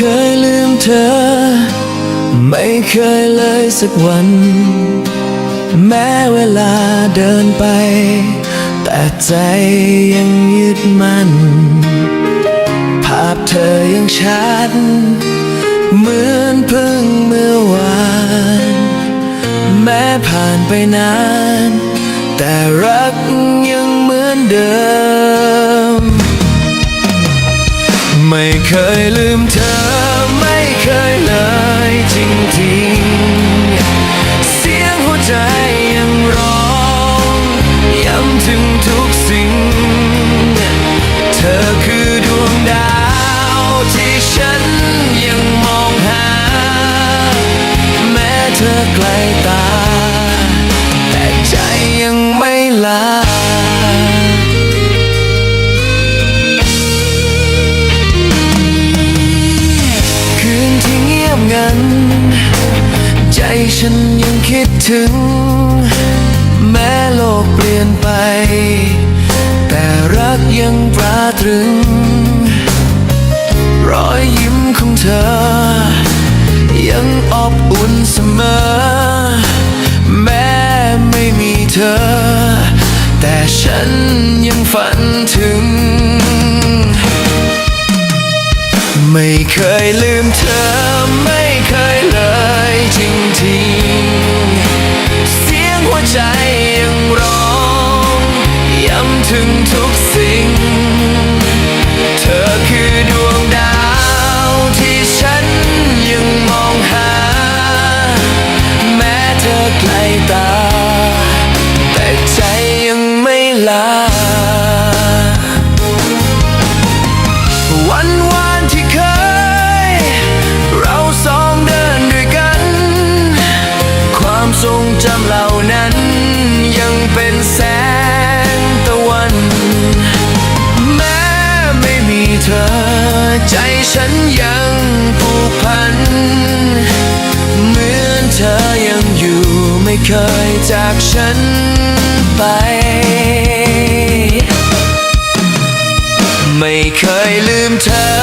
เคยลืมเธอ ไม่เคยเลยสักวัน แม้เวลาเดินไป แต่ใจยังยึดมันภาพเธอยังชัด เหมือนเพิ่งเมื่อวาน แม้ผ่านไปนาน เคยลืมเธอไม่เคยเลยจริงๆ เสียงหัวใจยังร้องย้ำถึงทุกสิ่ง เธอคือดวงดาวที่ฉันยังมองหา แม้เธอไกล งียบงันใจฉันยังคิดถึง แม้โลกเปลี่ยนไป แต่รักยังตราตรึง รอยยิ้มของเธอ ยังอบอุ่นเสมอ แม้ไม่มีเธอ แต่ฉันยังฝันถึงไม่เคยลืมเธอ ถึงทุกสิ่ง เธอคือดวงดาวที่ฉันยังมองหา แม้เธอไกลตา แต่ใจยังไม่ลา วันวานที่เคย เราสองเดินด้วยกัน ความทรงจำเหล่านั้น ฉันยังผูกพัน เหมือนเธอยังอยู่ไม่เคยจากฉันไป ไม่เคยลืมเธอ